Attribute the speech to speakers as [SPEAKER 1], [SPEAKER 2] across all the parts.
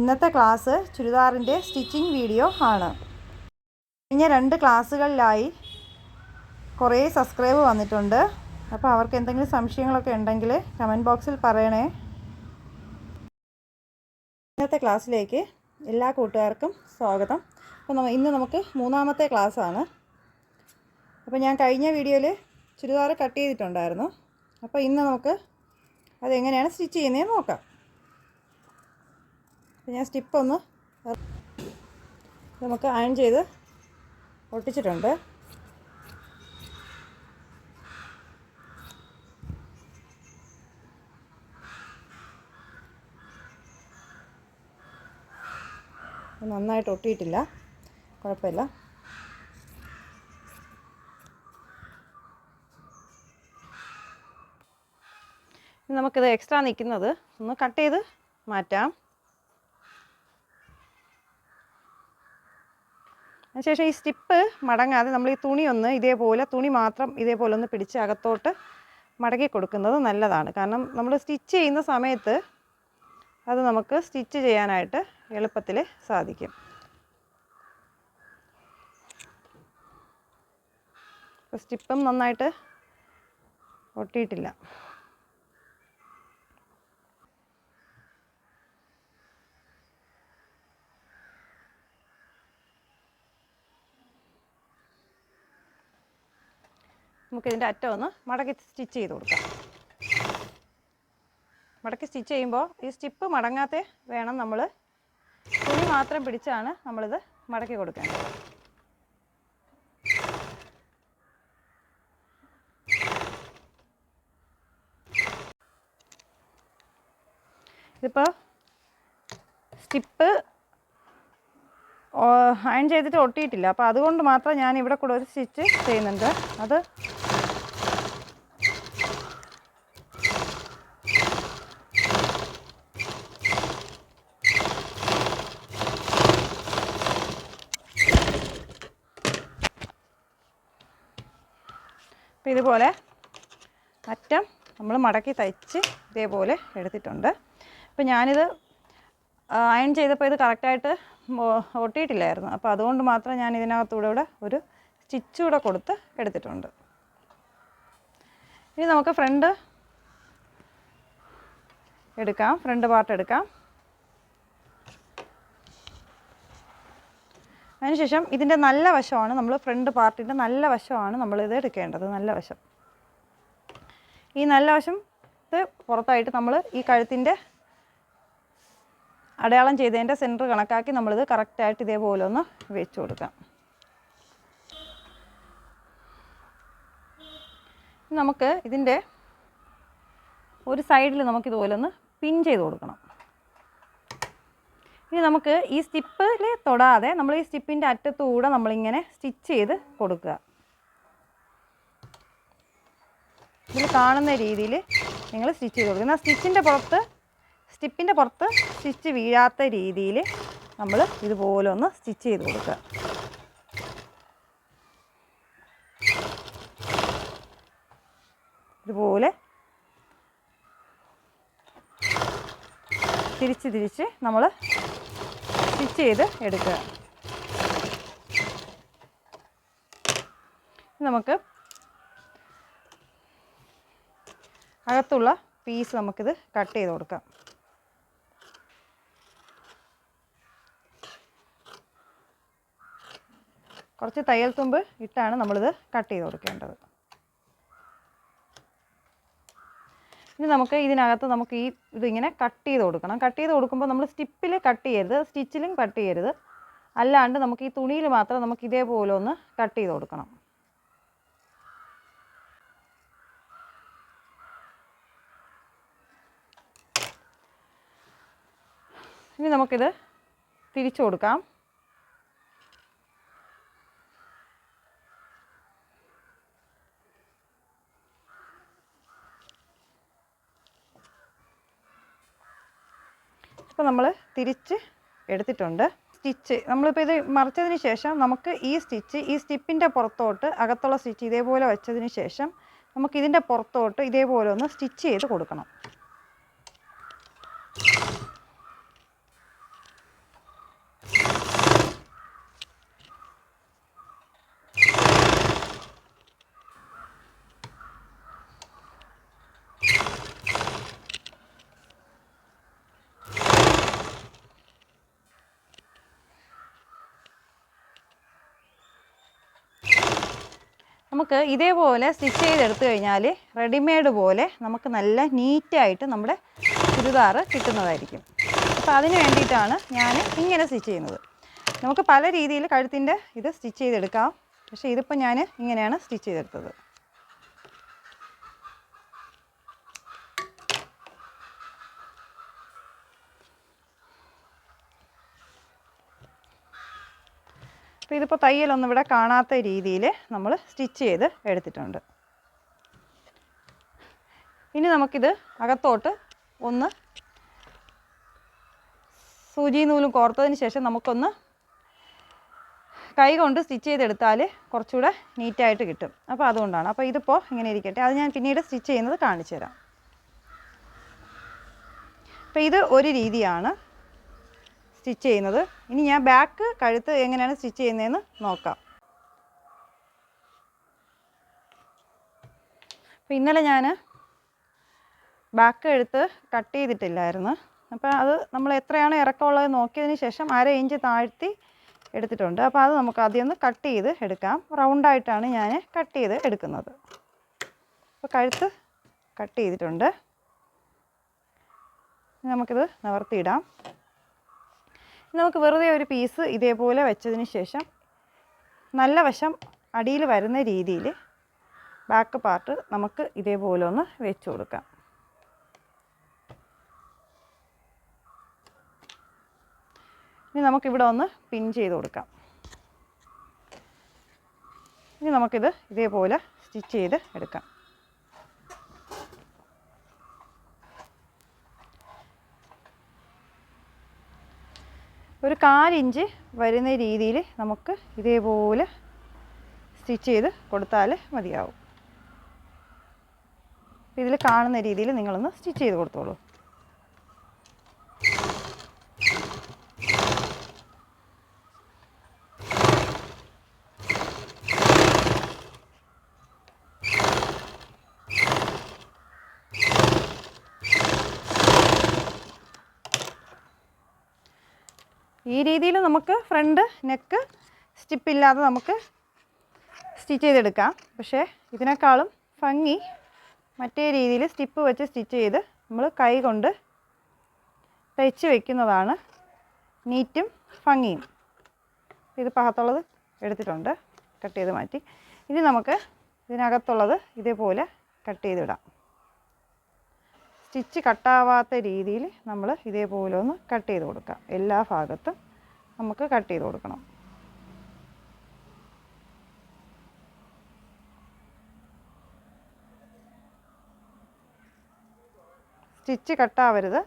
[SPEAKER 1] ഇന്നത്തെ class ചുരിദാറിന്റെ stitching video ആണ്. കഴിഞ്ഞ രണ്ട് ക്ലാസ്സുകളിലായി കുറേ സബ്സ്ക്രൈബ് വന്നിട്ടുണ്ട്. അപ്പോൾ അവർക്ക് എന്തെങ്കിലും സംശയങ്ങളൊക്കെ ഉണ്ടെങ്കിൽ കമന്റ് ബോക്സിൽ പറയണേ. ഇന്നത്തെ ക്ലാസ്സിലേക്ക് എല്ലാ കൂട്ടുകാർക്കും സ്വാഗതം. അപ്പോൾ നമ്മ ഇന്ന് നമുക്ക് മൂന്നാമത്തെ ക്ലാസ്സാണ്. അപ്പോൾ ഞാൻ കഴിഞ്ഞ വീഡിയോയിൽ ചുരിദാർ കട്ട് ചെയ്തിട്ടുണ്ടായിരുന്നു. അപ്പോൾ ഇന്ന് നമുക്ക് അതെങ്ങനെയാണ് സ്റ്റിച്ച് ചെയ്യുന്നതെന്ന് നോക്കാം. ഞാൻ സ്റ്റിപ്പൊന്ന് നമുക്ക് അയൺ ചെയ്ത് ഒട്ടിച്ചിട്ടുണ്ട് നന്നായിട്ട് ഒട്ടിയിട്ടില്ല. കുഴപ്പമില്ല. നമുക്കിത് എക്സ്ട്രാ നിൽക്കുന്നത് ഒന്ന് കട്ട് ചെയ്ത് മാറ്റാം. അതിനുശേഷം ഈ സ്റ്റിപ്പ് മടങ്ങാതെ നമ്മൾ ഈ തുണി ഒന്ന് ഇതേപോലെ തുണി മാത്രം ഇതേപോലെ ഒന്ന് പിടിച്ച് അകത്തോട്ട് മടക്കി കൊടുക്കുന്നത് നല്ലതാണ്. കാരണം നമ്മൾ സ്റ്റിച്ച് ചെയ്യുന്ന സമയത്ത് അത് നമുക്ക് സ്റ്റിച്ച് ചെയ്യാനായിട്ട് എളുപ്പത്തിൽ സാധിക്കും. സ്റ്റിപ്പും നന്നായിട്ട് ഒട്ടിയിട്ടില്ല. നമുക്കിതിന്റെ അറ്റം ഒന്ന് മടക്കി സ്റ്റിച്ച് ചെയ്ത് കൊടുക്കാം. മടക്കി സ്റ്റിച്ച് ചെയ്യുമ്പോൾ ഈ സ്റ്റിപ്പ് മടങ്ങാത്ത വേണം നമ്മൾ തുണി മാത്രം പിടിച്ചാണ് നമ്മളിത് മടക്കി കൊടുക്കേണ്ടത്. ഇതിപ്പോൾ സ്റ്റിപ്പ് അയൺ ചെയ്തിട്ട് ഒട്ടിയിട്ടില്ല. അപ്പോൾ അതുകൊണ്ട് മാത്രം ഞാൻ ഇവിടെ കൂടെ ഒരു സ്റ്റിച്ച് ചെയ്യുന്നുണ്ട്. അത് ഇതുപോലെ അറ്റം നമ്മൾ മടക്കി തയ്ച്ച് ഇതേപോലെ എടുത്തിട്ടുണ്ട്. അപ്പോൾ ഞാനിത് അയൺ ചെയ്തപ്പോൾ ഇത് കറക്റ്റായിട്ട് ഒട്ടിയിട്ടില്ലായിരുന്നു. അപ്പോൾ അതുകൊണ്ട് മാത്രം ഞാൻ ഇതിനകത്തൂടെ ഇവിടെ ഒരു സ്റ്റിച്ച് കൂടെ കൊടുത്ത് എടുത്തിട്ടുണ്ട്. ഇനി നമുക്ക് ഫ്രണ്ട് എടുക്കാം ഫ്രണ്ട് പാർട്ട് എടുക്കാം. അതിനുശേഷം ഇതിന്റെ നല്ല വശമാണ് നമ്മൾ ഫ്രണ്ട് പാർട്ടിന്റെ നല്ല വശമാണ് നമ്മളിത് എടുക്കേണ്ടത് നല്ല വശം. ഈ നല്ല വശം ഇത് പുറത്തായിട്ട് നമ്മൾ ഈ കഴുത്തിന്റെ അടയാളം ചെയ്തതിന്റെ സെന്റർ കണക്കാക്കി നമ്മളിത് കറക്റ്റായിട്ട് ഇതേപോലെ ഒന്ന് വെച്ച് കൊടുക്കാം. നമുക്ക് ഇതിന്റെ ഒരു സൈഡിൽ നമുക്ക് ഇതുപോലെ ഒന്ന് പിൻ ചെയ്ത് കൊടുക്കണം. ഇനി നമുക്ക് ഈ സ്റ്റിപ്പിൽ തൊടാതെ നമ്മൾ ഈ സ്റ്റിപ്പിന്റെ അറ്റത്തൂടെ നമ്മളിങ്ങനെ സ്റ്റിച്ച് ചെയ്ത് കൊടുക്കുക. ഇതിൽ കാണുന്ന രീതിയിൽ നിങ്ങൾ സ്റ്റിച്ച് ചെയ്ത് കൊടുക്കുക. എന്നാൽ സ്റ്റിച്ചിന്റെ പുറത്ത് സ്റ്റിപ്പിന്റെ പുറത്ത് സ്റ്റിച്ച് വീഴാത്ത രീതിയിൽ നമ്മൾ ഇതുപോലെ ഒന്ന് സ്റ്റിച്ച് ചെയ്ത് കൊടുക്കുക. ഇതുപോലെ തിരിച്ച് തിരിച്ച് നമ്മൾ സ്റ്റിച്ച് ചെയ്ത് എടുക്കുക. നമുക്ക് അകത്തുള്ള പീസ് നമുക്കിത് കട്ട് ചെയ്ത് കൊടുക്കാം. കുറച്ച് തയ്യൽ തുമ്പ് ഇട്ടാണ് നമ്മളിത് കട്ട് ചെയ്ത് കൊടുക്കേണ്ടത്. ഇനി നമുക്ക് ഇതിനകത്ത് നമുക്ക് ഈ ഇതിങ്ങനെ കട്ട് ചെയ്ത് കൊടുക്കണം. കട്ട് ചെയ്ത് കൊടുക്കുമ്പോൾ നമ്മൾ സ്റ്റിപ്പിൽ കട്ട് ചെയ്യരുത്. സ്റ്റിച്ചിലും കട്ട് ചെയ്യരുത്. അല്ലാണ്ട് നമുക്ക് ഈ തുണിയിൽ മാത്രം നമുക്ക് ഇതേപോലെ ഒന്ന് കട്ട് ചെയ്ത് കൊടുക്കണം. ഇനി നമുക്കിത് തിരിച്ചു കൊടുക്കാം. ഇപ്പോൾ നമ്മൾ തിരിച്ച് എടുത്തിട്ടുണ്ട്. സ്റ്റിച്ച് നമ്മളിപ്പോൾ ഇത് മറിച്ചതിന് ശേഷം നമുക്ക് ഈ സ്റ്റിച്ച് ഈ സ്റ്റിപ്പിന്റെ പുറത്തോട്ട് അകത്തുള്ള സ്റ്റിച്ച് ഇതേപോലെ വെച്ചതിന് ശേഷം നമുക്ക് ഇതിന്റെ പുറത്തോട്ട് ഇതേപോലെ ഒന്ന് സ്റ്റിച്ച് ചെയ്ത് കൊടുക്കണം. നമുക്ക് ഇതേപോലെ സ്റ്റിച്ച് ചെയ്തെടുത്തു കഴിഞ്ഞാൽ റെഡിമെയ്ഡ് പോലെ നമുക്ക് നല്ല നീറ്റായിട്ട് നമ്മുടെ ചുരിദാർ കിട്ടുന്നതായിരിക്കും. അപ്പോൾ അതിന് വേണ്ടിയിട്ടാണ് ഞാൻ ഇങ്ങനെ സ്റ്റിച്ച് ചെയ്യുന്നത്. നമുക്ക് പല രീതിയിൽ കഴുത്തിന്റെ ഇത് സ്റ്റിച്ച് ചെയ്തെടുക്കാം. പക്ഷേ ഇതിപ്പോൾ ഞാൻ ഇങ്ങനെയാണ് സ്റ്റിച്ച് ചെയ്തെടുത്തത്. അപ്പോൾ ഇതിപ്പോൾ തയ്യലൊന്നും ഇവിടെ കാണാത്ത രീതിയിൽ നമ്മൾ സ്റ്റിച്ച് ചെയ്ത് എടുത്തിട്ടുണ്ട്. ഇനി നമുക്കിത് അകത്തോട്ട് ഒന്ന് സൂചി നൂലും കോർത്തതിന് ശേഷം നമുക്കൊന്ന് കൈ കൊണ്ട് സ്റ്റിച്ച് ചെയ്തെടുത്താൽ കുറച്ചുകൂടെ നീറ്റായിട്ട് കിട്ടും. അപ്പോൾ അതുകൊണ്ടാണ്. അപ്പോൾ ഇതിപ്പോൾ ഇങ്ങനെ ഇരിക്കട്ടെ. അത് ഞാൻ പിന്നീട് സ്റ്റിച്ച് ചെയ്യുന്നത് കാണിച്ചു തരാം. അപ്പോൾ ഇത് ഒരു രീതിയാണ്. സ്റ്റിച്ച് ചെയ്യുന്നത്. ഇനി ഞാൻ ബാക്ക് കഴുത്ത് എങ്ങനെയാണ് സ്റ്റിച്ച് ചെയ്യുന്നതെന്ന് നോക്കാം. അപ്പോൾ ഇന്നലെ ഞാൻ ബാക്ക് കഴുത്ത് കട്ട് ചെയ്തിട്ടില്ലായിരുന്നു. അപ്പോൾ അത് നമ്മൾ എത്രയാണ് ഇറക്കമുള്ളത് നോക്കിയതിന് ശേഷം അര ഇഞ്ച് താഴ്ത്തി എടുത്തിട്ടുണ്ട്. അപ്പോൾ അത് നമുക്ക് ആദ്യം ഒന്ന് കട്ട് ചെയ്ത് എടുക്കാം. റൗണ്ടായിട്ടാണ് ഞാൻ കട്ട് ചെയ്ത് എടുക്കുന്നത്. അപ്പോൾ കഴുത്ത് കട്ട് ചെയ്തിട്ടുണ്ട്. നമുക്കിത് നിവർത്തിയിടാം. നമുക്ക് വെറുതെ ഒരു പീസ് ഇതേപോലെ വെച്ചതിന് ശേഷം നല്ല വശം അടിയിൽ വരുന്ന രീതിയിൽ ബാക്ക് പാർട്ട് നമുക്ക് ഇതേപോലെ ഒന്ന് വെച്ച് കൊടുക്കാം. ഇനി നമുക്കിവിടെ ഒന്ന് പിൻ ചെയ്ത് കൊടുക്കാം. ഇനി നമുക്കിത് ഇതേപോലെ സ്റ്റിച്ച് ചെയ്ത് എടുക്കാം. ഒരു കാലിഞ്ച് വരുന്ന രീതിയിൽ നമുക്ക് ഇതേപോലെ സ്റ്റിച്ച് ചെയ്ത് കൊടുത്താൽ മതിയാവും. ഇതിൽ കാണുന്ന രീതിയിൽ നിങ്ങളൊന്ന് സ്റ്റിച്ച് ചെയ്ത് കൊടുത്തോളൂ ഈ രീതിയിൽ നമുക്ക് ഫ്രണ്ട് നെക്ക് സ്റ്റിപ്പില്ലാതെ നമുക്ക് സ്റ്റിച്ച് ചെയ്തെടുക്കാം. പക്ഷേ ഇതിനേക്കാളും ഭംഗി മറ്റേ രീതിയിൽ സ്റ്റിപ്പ് വെച്ച് സ്റ്റിച്ച് ചെയ്ത് നമ്മൾ കൈ കൊണ്ട് തയ്ച്ച് വെക്കുന്നതാണ് നീറ്റും ഭംഗിയും. ഇത് പാകത്തുള്ളത് എടുത്തിട്ടുണ്ട്. കട്ട് ചെയ്ത് മാറ്റി. ഇനി നമുക്ക് ഇതിനകത്തുള്ളത് ഇതേപോലെ കട്ട് ചെയ്തിടാം. സ്റ്റിച്ച് കട്ടാവാത്ത രീതിയിൽ നമ്മൾ ഇതേപോലെ ഒന്ന് കട്ട് ചെയ്ത് കൊടുക്കാം. എല്ലാ ഭാഗത്തും. നമുക്ക് കട്ട് ചെയ്ത് കൊടുക്കണം. സ്റ്റിച്ച് കട്ടാവരുത്.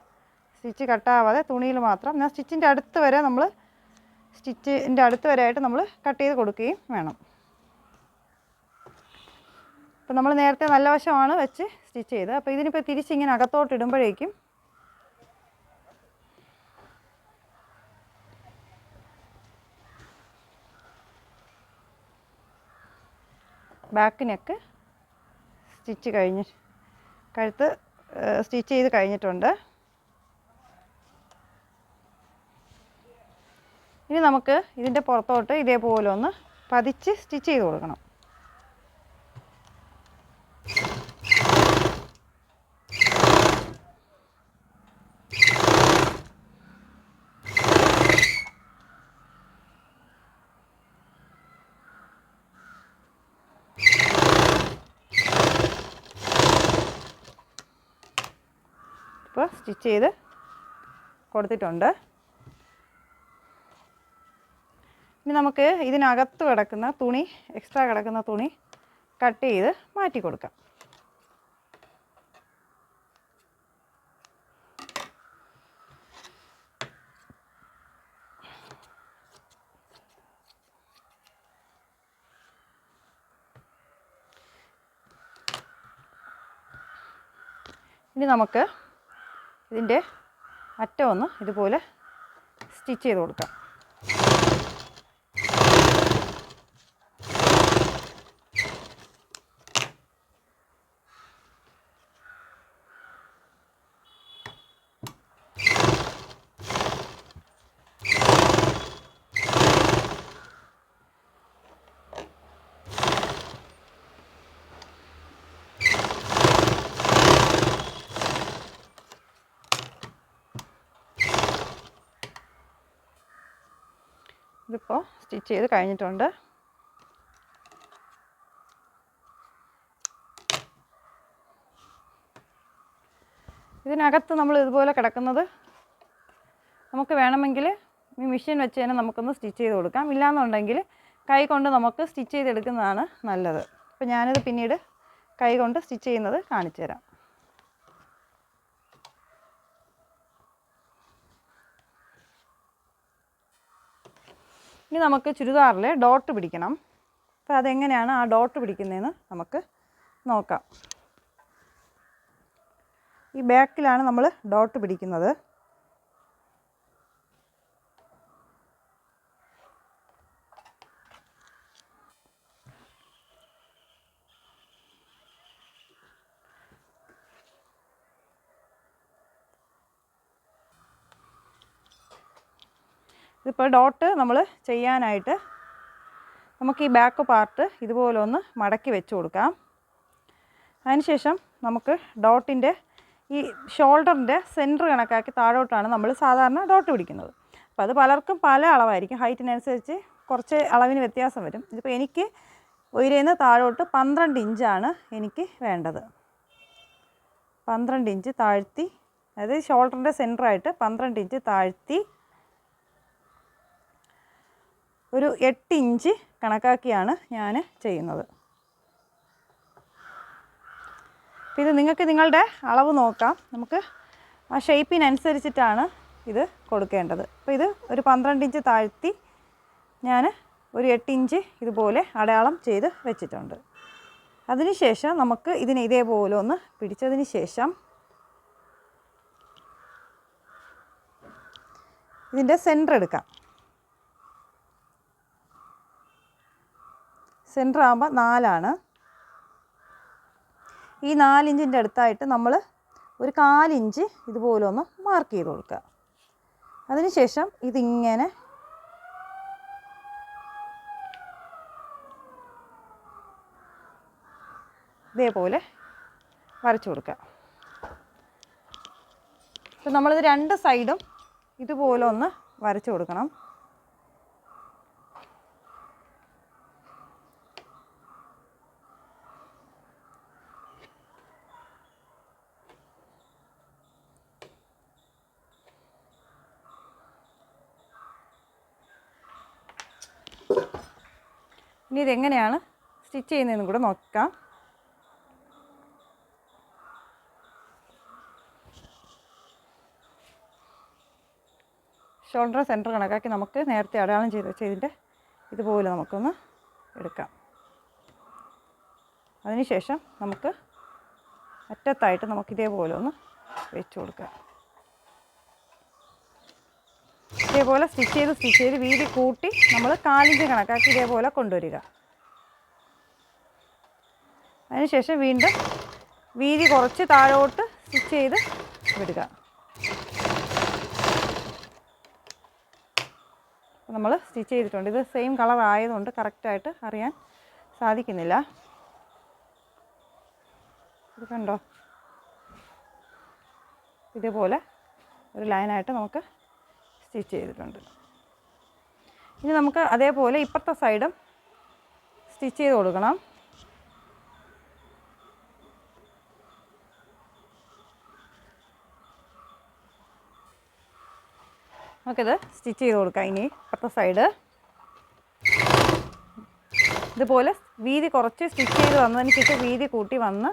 [SPEAKER 1] സ്റ്റിച്ച് കട്ടാവാതെ തുണിയിൽ മാത്രം. ഞാൻ സ്റ്റിച്ചിന്റെ അടുത്ത് വരെ നമ്മൾ സ്റ്റിച്ചിന്റെ അടുത്ത് വരെ ആയിട്ട് നമ്മൾ കട്ട് ചെയ്ത് കൊടുക്കുകയും വേണം. അപ്പോൾ നമ്മൾ നേരത്തെ നല്ല വശമാണ് വെച്ച് സ്റ്റിച്ച് ചെയ്ത് അപ്പോൾ ഇതിനിപ്പോൾ തിരിച്ചിങ്ങനെ അകത്തോട്ട് ഇടുമ്പോഴേക്കും ബാക്ക് നെക്ക് സ്റ്റിച്ച് കഴിഞ്ഞ് കഴുത്ത് സ്റ്റിച്ച് ചെയ്ത് കഴിഞ്ഞിട്ടുണ്ട്. ഇനി നമുക്ക് ഇതിന്റെ പുറത്തോട്ട് ഇതേപോലെ ഒന്ന് പതിച്ച് സ്റ്റിച്ച് ചെയ്ത് കൊടുക്കണം. സ്റ്റിച്ച് ചെയ്ത് കൊടുത്തിട്ടുണ്ട്. ഇനി നമുക്ക് ഇതിനകത്ത് കിടക്കുന്ന തുണി എക്സ്ട്രാ കിടക്കുന്ന തുണി കട്ട് ചെയ്ത് മാറ്റി കൊടുക്കാം. ഇനി നമുക്ക് ഇതിന്റെ അറ്റം ഒന്ന് ഇതുപോലെ സ്റ്റിച്ച് ചെയ്ത് കൊടുക്കാം. ഇതിപ്പോൾ സ്റ്റിച്ച് ചെയ്ത് കഴിഞ്ഞിട്ടുണ്ട്. ഇതിനകത്ത് നമ്മൾ ഇതുപോലെ കിടക്കുന്നത് നമുക്ക് വേണമെങ്കിൽ ഈ മെഷീൻ വെച്ച് തന്നെ നമുക്കൊന്ന് സ്റ്റിച്ച് ചെയ്ത് കൊടുക്കാം. ഇല്ലാന്നുണ്ടെങ്കിൽ കൈ കൊണ്ട് നമുക്ക് സ്റ്റിച്ച് ചെയ്തെടുക്കുന്നതാണ് നല്ലത്. അപ്പോൾ ഞാനിത് പിന്നീട് കൈ കൊണ്ട് സ്റ്റിച്ച് ചെയ്യുന്നത് കാണിച്ചു തരാം ഇനി നമുക്ക് ചുരിദാറിൽ ഡോട്ട് പിടിക്കണം. അപ്പോൾ അതെങ്ങനെയാണ് ആ ഡോട്ട് പിടിക്കുന്നതെന്ന് നമുക്ക് നോക്കാം. ഈ ബാക്കിലാണ് നമ്മൾ ഡോട്ട് പിടിക്കുന്നത്. ഇതിപ്പോൾ ഡോട്ട് നമ്മൾ ചെയ്യാനായിട്ട് നമുക്ക് ഈ ബാക്ക് പാർട്ട് ഇതുപോലെ ഒന്ന് മടക്കി വെച്ച് കൊടുക്കാം. അതിനുശേഷം നമുക്ക് ഡോട്ടിന്റെ ഈ ഷോൾഡറിന്റെ സെന്റർ കണക്കാക്കി താഴോട്ടാണ് നമ്മൾ സാധാരണ ഡോട്ട് പിടിക്കുന്നത്. അപ്പോൾ അത് പലർക്കും പല അളവായിരിക്കും. ഹൈറ്റിനനുസരിച്ച് കുറച്ച് അളവിന് വ്യത്യാസം വരും. ഇതിപ്പോൾ എനിക്ക് ഉയരുന്ന താഴോട്ട് പന്ത്രണ്ട് ഇഞ്ചാണ് എനിക്ക് വേണ്ടത്. പന്ത്രണ്ട് ഇഞ്ച് താഴ്ത്തി അതായത് ഷോൾഡറിന്റെ സെന്ററായിട്ട് പന്ത്രണ്ട് ഇഞ്ച് താഴ്ത്തി ഒരു എട്ട് ഇഞ്ച് കണക്കാക്കിയാണ് ഞാൻ ചെയ്യുന്നത്. ഇത് നിങ്ങൾക്ക് നിങ്ങളുടെ അളവ് നോക്കാം. നമുക്ക് ആ ഷേപ്പിനനുസരിച്ചിട്ടാണ് ഇത് കൊടുക്കേണ്ടത്. അപ്പോൾ ഇത് ഒരു പന്ത്രണ്ട് ഇഞ്ച് താഴ്ത്തി ഞാൻ ഒരു എട്ട് ഇഞ്ച് ഇതുപോലെ അടയാളം ചെയ്ത് വെച്ചിട്ടുണ്ട്. അതിനുശേഷം നമുക്ക് ഇതിനെ ഇതേപോലെ ഒന്ന് പിടിച്ചതിന് ശേഷം ഇതിന്റെ സെന്റർ എടുക്കാം. സെന്റർ ആകുമ്പോൾ നാലാണ്. ഈ നാലിഞ്ചിന്റെ അടുത്തായിട്ട് നമ്മൾ ഒരു കാലിഞ്ച് ഇതുപോലെ ഒന്ന് മാർക്ക് ചെയ്ത് കൊടുക്കുക. അതിനുശേഷം ഇതിങ്ങനെ ഇതേപോലെ വരച്ചു കൊടുക്കുക. അപ്പം നമ്മളിത് രണ്ട് സൈഡും ഇതുപോലെ ഒന്ന് വരച്ചു കൊടുക്കണം. ഇനി ഇതെങ്ങനെയാണ്? സ്റ്റിച്ച് ചെയ്യുന്നതെന്നും കൂടെ നോക്കാം. ഷോൾഡർ സെന്റർ കണക്കാക്കി നമുക്ക് നേരത്തെ അടയാളം ചെയ്ത് വെച്ചതിന്റെ ഇതുപോലെ നമുക്കൊന്ന് എടുക്കാം. അതിനുശേഷം നമുക്ക് അറ്റത്തായിട്ട് നമുക്ക് ഇതേപോലെ ഒന്ന് വെച്ച് കൊടുക്കാം. ഇതേപോലെ സ്റ്റിച്ച് ചെയ്ത് സ്റ്റിച്ച് ചെയ്ത് വീതി കൂട്ടി നമ്മൾ കാലിഞ്ച് കണക്കാക്കി ഇതേപോലെ കൊണ്ടുവരിക. അതിനുശേഷം വീണ്ടും വീതി കുറച്ച് താഴോട്ട് സ്റ്റിച്ച് ചെയ്ത് വിടുക. നമ്മൾ സ്റ്റിച്ച് ചെയ്തിട്ടുണ്ട്. ഇത് സെയിം കളർ ആയതുകൊണ്ട് കറക്റ്റായിട്ട് അറിയാൻ സാധിക്കുന്നില്ല. ഇത് കണ്ടോ? ഇതേപോലെ ഒരു ലൈനായിട്ട് നമുക്ക് സ്റ്റിച്ച് ചെയ്തിട്ടുണ്ട്. ഇനി നമുക്ക് അതേപോലെ ഇപ്പുറത്തെ സൈഡും സ്റ്റിച്ച് ചെയ്ത് കൊടുക്കണം. നമുക്കിത് സ്റ്റിച്ച് ചെയ്ത് കൊടുക്കാം. ഇനി അപ്പുറത്തെ സൈഡ് ഇതുപോലെ വീതി കുറച്ച് സ്റ്റിച്ച് ചെയ്ത് വന്നതിന് ശേഷം വീതി കൂട്ടി വന്ന്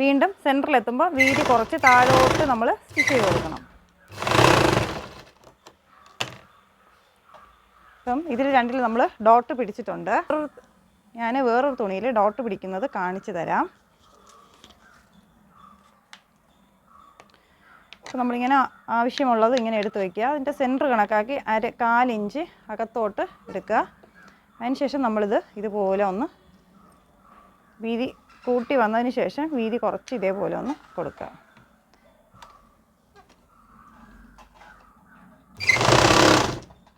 [SPEAKER 1] വീണ്ടും സെന്ററിലെത്തുമ്പോൾ വീതി കുറച്ച് താഴോട്ട് നമ്മൾ സ്റ്റിച്ച് ചെയ്ത് കൊടുക്കണം. അപ്പം ഇതിൽ രണ്ടിൽ നമ്മൾ ഡോട്ട് പിടിച്ചിട്ടുണ്ട്. ഞാൻ വേറൊരു തുണിയിൽ ഡോട്ട് പിടിക്കുന്നത് കാണിച്ചു തരാം. അപ്പോൾ നമ്മളിങ്ങനെ ആവശ്യമുള്ളത് ഇങ്ങനെ എടുത്ത് വയ്ക്കുക അതിന്റെ സെന്റർ കണക്കാക്കി അര കാലിഞ്ച് അകത്തോട്ട് എടുക്കുക. അതിനുശേഷം നമ്മളിത് ഇതുപോലെ ഒന്ന് വീതി കൂട്ടി വന്നതിന് ശേഷം വീതി കുറച്ച് ഇതേപോലെ ഒന്ന് കൊടുക്കുക.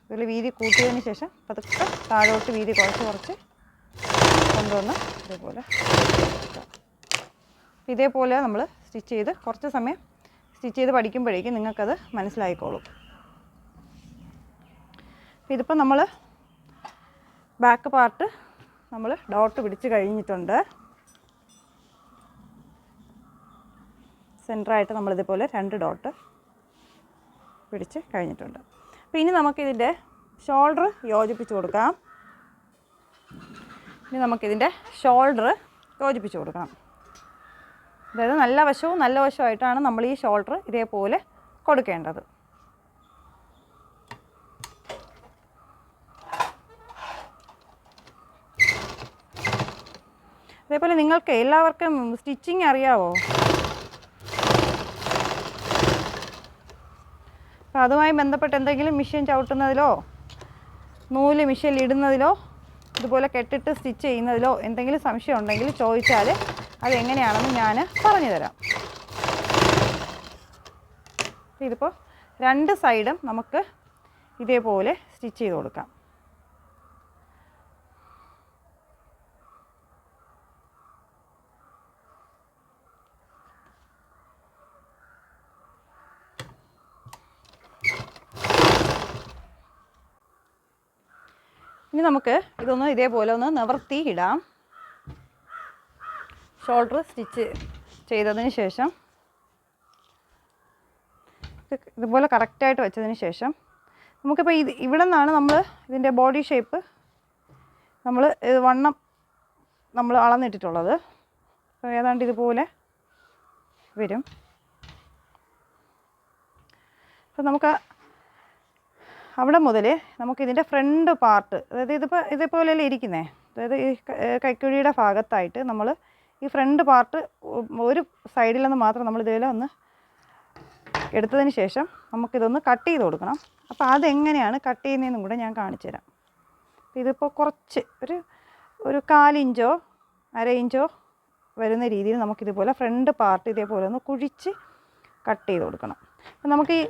[SPEAKER 1] ഇതിൽ വീതി കൂട്ടിയതിന് ശേഷം പതുക്കെ താഴോട്ട് വീതി കുറച്ച് കുറച്ച് കൊണ്ടുവന്ന് ഇതേപോലെ. ഇതേപോലെ നമ്മൾ സ്റ്റിച്ച് ചെയ്ത് കുറച്ച് സമയം സ്റ്റിച്ച് ചെയ്ത് പഠിക്കുമ്പോഴേക്കും നിങ്ങൾക്കത് മനസ്സിലായിക്കോളും. ഇതിപ്പോൾ നമ്മൾ ബാക്ക് പാർട്ട് നമ്മൾ ഡോട്ട് പിടിച്ച് കഴിഞ്ഞിട്ടുണ്ട്. സെന്ററായിട്ട് നമ്മളിതുപോലെ രണ്ട് ഡോട്ട് പിടിച്ച് കഴിഞ്ഞിട്ടുണ്ട്. അപ്പോൾ ഇനി നമുക്കിതിന്റെ ഷോൾഡർ യോജിപ്പിച്ച് കൊടുക്കാം. ഇനി നമുക്കിതിന്റെ ഷോൾഡർ യോജിപ്പിച്ച് കൊടുക്കണം അതായത് നല്ല വശവും നല്ല വശമായിട്ടാണ് നമ്മൾ ഈ ഷോൾഡർ ഇതേപോലെ കൊടുക്കേണ്ടത്. അതേപോലെ നിങ്ങൾക്ക് എല്ലാവർക്കും സ്റ്റിച്ചിങ് അറിയാവോ? അപ്പോൾ അതുമായി ബന്ധപ്പെട്ട് എന്തെങ്കിലും മിഷ്യൻ ചവിട്ടുന്നതിലോ നൂൽ മിഷ്യൻ ഇടുന്നതിലോ ഇതുപോലെ കെട്ടിട്ട് സ്റ്റിച്ച് ചെയ്യുന്നതിലോ എന്തെങ്കിലും സംശയം ഉണ്ടെങ്കിൽ ചോദിച്ചാൽ അതെങ്ങനെയാണെന്ന് ഞാൻ പറഞ്ഞു തരാം ഇതിപ്പോൾ രണ്ട് സൈഡും നമുക്ക് ഇതേപോലെ സ്റ്റിച്ച് ചെയ്ത് കൊടുക്കാം. ഇനി നമുക്ക് ഇതൊന്ന് ഇതേപോലെ ഒന്ന് നിവർത്തി ഇടാം ഷോൾഡർ സ്റ്റിച്ച് ചെയ്തതിന് ശേഷം ഇത് ഇതുപോലെ കറക്റ്റായിട്ട് വെച്ചതിന് ശേഷം നമുക്കിപ്പോൾ ഇത് ഇവിടെ നിന്നാണ് നമ്മൾ ഇതിന്റെ ബോഡി ഷേപ്പ് നമ്മൾ വണ്ണം നമ്മൾ അളന്നിട്ടിട്ടുള്ളത്. അപ്പോൾ ഏതാണ്ട് ഇതുപോലെ വരും. അപ്പോൾ നമുക്ക് അവിടെ മുതൽ നമുക്കിതിന്റെ ഫ്രണ്ട് പാർട്ട് അതായത് ഇതിപ്പോൾ ഇതേപോലെയല്ലേ ഇരിക്കുന്നത് അതായത് ഈ കൈക്കുഴിയുടെ ഭാഗത്തായിട്ട് നമ്മൾ ഈ ഫ്രണ്ട് പാർട്ട് ഒരു സൈഡിൽ നിന്ന് മാത്രം നമ്മൾ ഇതുപോലെ ഒന്ന് എടുത്തതിന് ശേഷം നമുക്കിതൊന്ന് കട്ട് ചെയ്ത് കൊടുക്കണം. അപ്പോൾ അതെങ്ങനെയാണ് കട്ട് ചെയ്യുന്നതെന്നും കൂടെ ഞാൻ കാണിച്ചു തരാം. ഇതിപ്പോൾ കുറച്ച് ഒരു ഒരു കാലിഞ്ചോ അര ഇഞ്ചോ വരുന്ന രീതിയിൽ നമുക്കിതുപോലെ ഫ്രണ്ട് പാർട്ട് ഇതേപോലെ ഒന്ന് കുഴിച്ച് കട്ട് ചെയ്ത് കൊടുക്കണം. അപ്പം നമുക്ക് ഈ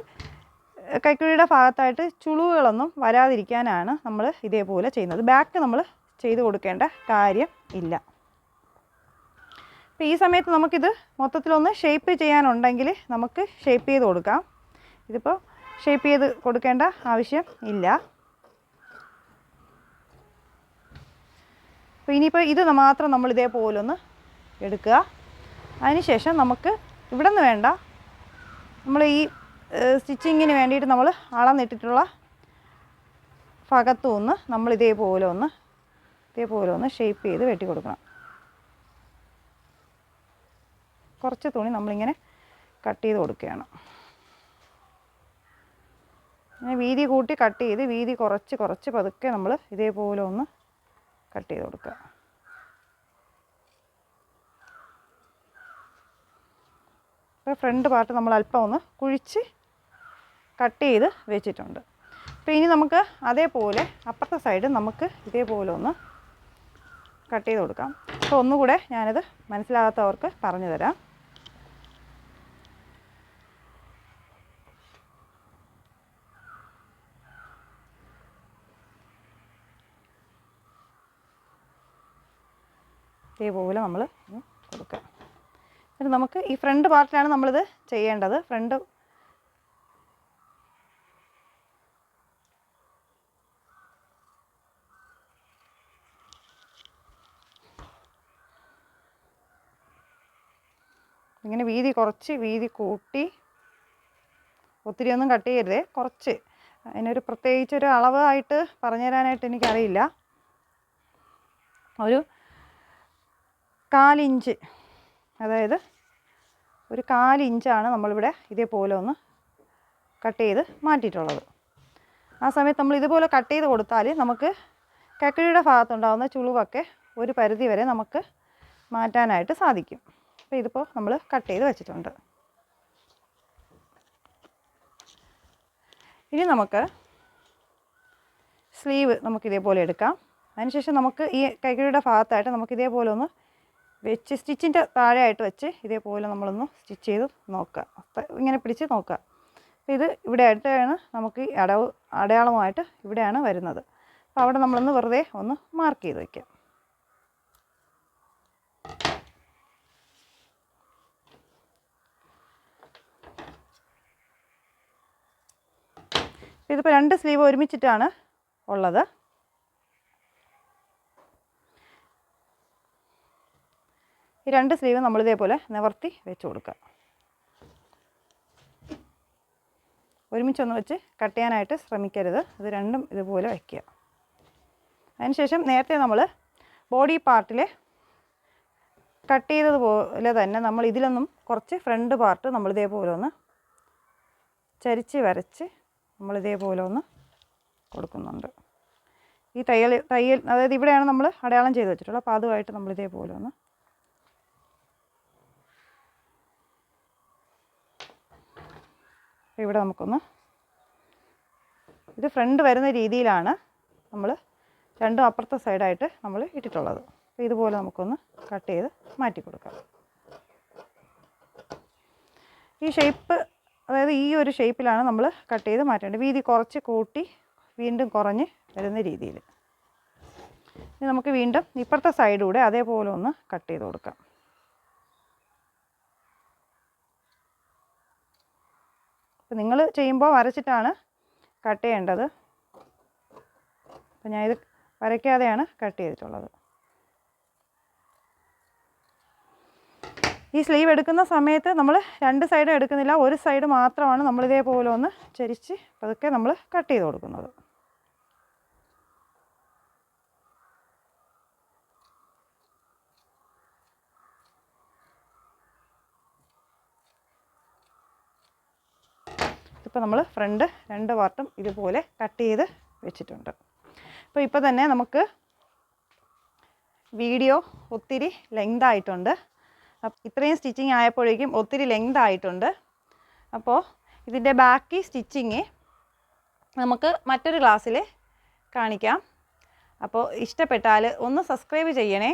[SPEAKER 1] കൈക്കുഴിയുടെ ഭാഗത്തായിട്ട് ചുളിവുകളൊന്നും വരാതിരിക്കാനാണ് നമ്മൾ ഇതേപോലെ ചെയ്യുന്നത്. ബാക്ക് നമ്മൾ ചെയ്ത് കൊടുക്കേണ്ട കാര്യം ഇല്ല. അപ്പോൾ ഈ സമയത്ത് നമുക്കിത് മൊത്തത്തിലൊന്ന് ഷേപ്പ് ചെയ്യാനുണ്ടെങ്കിൽ നമുക്ക് ഷേപ്പ് ചെയ്ത് കൊടുക്കാം. ഇതിപ്പോൾ ഷേപ്പ് ചെയ്ത് കൊടുക്കേണ്ട ആവശ്യം ഇല്ല. അപ്പോൾ ഇനിയിപ്പോൾ ഇത് മാത്രം നമ്മൾ ഇതേപോലെ ഒന്ന് എടുക്കുക. അതിനുശേഷം നമുക്ക് ഇവിടെ നിന്ന് വേണ്ട നമ്മൾ ഈ സ്റ്റിച്ചിങ്ങിന് വേണ്ടിയിട്ട് നമ്മൾ അളന്നിട്ടിട്ടുള്ള ഭാഗത്തു നിന്ന് നമ്മൾ ഇതേപോലെ ഒന്ന് ഇതേപോലെ ഒന്ന് ഷേപ്പ് ചെയ്ത് വെട്ടി കൊടുക്കണം. കുറച്ച് തുണി നമ്മളിങ്ങനെ കട്ട് ചെയ്ത് കൊടുക്കുകയാണ്. ഇങ്ങനെ വീതി കൂട്ടി കട്ട് ചെയ്ത് വീതി കുറച്ച് കുറച്ച് പതുക്കെ നമ്മൾ ഇതേപോലെ ഒന്ന് കട്ട് ചെയ്ത് കൊടുക്കുക. ഇപ്പോൾ ഫ്രണ്ട് പാർട്ട് നമ്മൾ അല്പം ഒന്ന് കുഴിച്ച് കട്ട് ചെയ്ത് വെച്ചിട്ടുണ്ട്. അപ്പോൾ ഇനി നമുക്ക് അതേപോലെ അപ്പുറത്തെ സൈഡ് നമുക്ക് ഇതേപോലെ ഒന്ന് കട്ട് ചെയ്ത് കൊടുക്കാം. അപ്പോൾ ഒന്നുകൂടെ ഞാനത് മനസ്സിലാകാത്തവർക്ക് പറഞ്ഞു തരാം. ഇതേപോലെ നമ്മൾ കൊടുക്കുക. എന്നിട്ട് നമുക്ക് ഈ ഫ്രണ്ട് പാർട്ടിലാണ് നമ്മളിത് ചെയ്യേണ്ടത്. ഫ്രണ്ട് ഇങ്ങനെ വീതി കുറച്ച് വീതി കൂട്ടി ഒത്തിരി ഒന്നും കട്ട് ചെയ്യരുതേ കുറച്ച്. അതിനൊരു പ്രത്യേകിച്ചൊരു അളവായിട്ട് പറഞ്ഞു തരാനായിട്ട് എനിക്കറിയില്ല. ഒരു കാലിഞ്ച്. അതായത് ഒരു കാലിഞ്ചാണ് നമ്മളിവിടെ ഇതേപോലെ ഒന്ന് കട്ട് ചെയ്ത് മാറ്റിയിട്ടുള്ളത്. ആ സമയത്ത് നമ്മൾ ഇതുപോലെ കട്ട് ചെയ്ത് കൊടുത്താൽ നമുക്ക് കക്കിഴിയുടെ ഭാഗത്തുണ്ടാകുന്ന ചുളിവൊക്കെ ഒരു പരിധി വരെ നമുക്ക് മാറ്റാനായിട്ട് സാധിക്കും. അപ്പോൾ ഇതിപ്പോൾ നമ്മൾ കട്ട് ചെയ്ത് വെച്ചിട്ടുണ്ട്. ഇനി നമുക്ക് സ്ലീവ് നമുക്കിതേപോലെ എടുക്കാം. അതിനുശേഷം നമുക്ക് ഈ കൈക്കിഴിയുടെ ഭാഗത്തായിട്ട് നമുക്കിതേപോലെ ഒന്ന് വെച്ച് സ്റ്റിച്ചിന്റെ താഴെയായിട്ട് വെച്ച് ഇതേപോലെ നമ്മളൊന്ന് സ്റ്റിച്ച് ചെയ്ത് നോക്കുക. ഇങ്ങനെ പിടിച്ച് നോക്കുക. അപ്പോൾ ഇത് ഇവിടെ ആയിട്ടാണ് നമുക്ക് അടവ് അടയാളമായിട്ട് ഇവിടെയാണ് വരുന്നത്. അപ്പോൾ അവിടെ നമ്മളൊന്ന് വെറുതെ ഒന്ന് മാർക്ക് ചെയ്ത് വയ്ക്കാം ഇതിപ്പോൾ രണ്ട് സ്ലീവ് ഒരുമിച്ചിട്ടാണ് ഉള്ളത്. ഈ രണ്ട് സ്ലീവ് നമ്മൾ ഇതേപോലെ നിവർത്തി വെച്ച് കൊടുക്കുക. ഒരുമിച്ചൊന്ന് വെച്ച് കട്ട് ചെയ്യാനായിട്ട് ശ്രമിക്കരുത്. ഇത് രണ്ടും ഇതുപോലെ വയ്ക്കുക അതിനുശേഷം നേരത്തെ നമ്മൾ ബോഡി പാർട്ടിൽ കട്ട് ചെയ്തതുപോലെ തന്നെ നമ്മൾ ഇതിലൊന്നും കുറച്ച് ഫ്രണ്ട് പാർട്ട് നമ്മൾ ഇതേപോലെ ഒന്ന് ചരിച്ച് വരച്ച് നമ്മൾ ഇതേപോലെ ഒന്ന് കൊടുക്കുന്നുണ്ട്. ഈ തയ്യൽ തയ്യൽ അതായത് ഇവിടെയാണ് നമ്മൾ അടയാളം ചെയ്ത് വെച്ചിട്ടുള്ളത്. അപ്പോൾ അതുമായിട്ട് നമ്മൾ ഇതേപോലെ ഒന്ന് ഇവിടെ നമുക്കൊന്ന് ഇത് ഫ്രണ്ട് വരുന്ന രീതിയിലാണ് നമ്മൾ രണ്ടും അപ്പുറത്തെ സൈഡായിട്ട് നമ്മൾ ഇട്ടിട്ടുള്ളത്. അപ്പോൾ ഇതുപോലെ നമുക്കൊന്ന് കട്ട് ചെയ്ത് മാറ്റി കൊടുക്കാം. ഈ ഷേപ്പ് അതായത് ഈ ഒരു ഷേപ്പിലാണ് നമ്മൾ കട്ട് ചെയ്ത് മാറ്റേണ്ടത്. വീതി കുറച്ച് കൂട്ടി വീണ്ടും കുറഞ്ഞ് വരുന്ന രീതിയിൽ. ഇനി നമുക്ക് വീണ്ടും ഇപ്പുറത്തെ സൈഡൂടെ അതേപോലെ ഒന്ന് കട്ട് ചെയ്ത് കൊടുക്കാം. അപ്പോൾ നിങ്ങൾ ചെയ്യുമ്പോൾ വരച്ചിട്ടാണ് കട്ട് ചെയ്യേണ്ടത്. അപ്പം ഞാൻ ഇത് വരയ്ക്കാതെയാണ് കട്ട് ചെയ്തിട്ടുള്ളത്. ഈ സ്ലീവ് എടുക്കുന്ന സമയത്ത് നമ്മൾ രണ്ട് സൈഡും എടുക്കുന്നില്ല ഒരു സൈഡ് മാത്രമാണ് നമ്മളിതേപോലെ ഒന്ന് ചരിച്ച് പതുക്കെ നമ്മൾ കട്ട് ചെയ്ത് കൊടുക്കുന്നത്. ഇപ്പോൾ നമ്മൾ ഫ്രണ്ട് രണ്ട് പാർട്ടും ഇതുപോലെ കട്ട് ചെയ്ത് വെച്ചിട്ടുണ്ട്. അപ്പോൾ ഇപ്പോൾ തന്നെ നമുക്ക് വീഡിയോ ഒത്തിരി ലെങ്ത് ആയിട്ടുണ്ട്. ഇത്രയും സ്റ്റിച്ചിങ് ആയപ്പോഴേക്കും ഒത്തിരി ലെങ്ത് ആയിട്ടുണ്ട്. അപ്പോൾ ഇതിന്റെ ബാക്കി സ്റ്റിച്ചിങ് നമുക്ക് മറ്റൊരു ക്ലാസ്സിൽ കാണിക്കാം. അപ്പോൾ ഇഷ്ടപ്പെട്ടാൽ ഒന്ന് സബ്സ്ക്രൈബ് ചെയ്യണേ.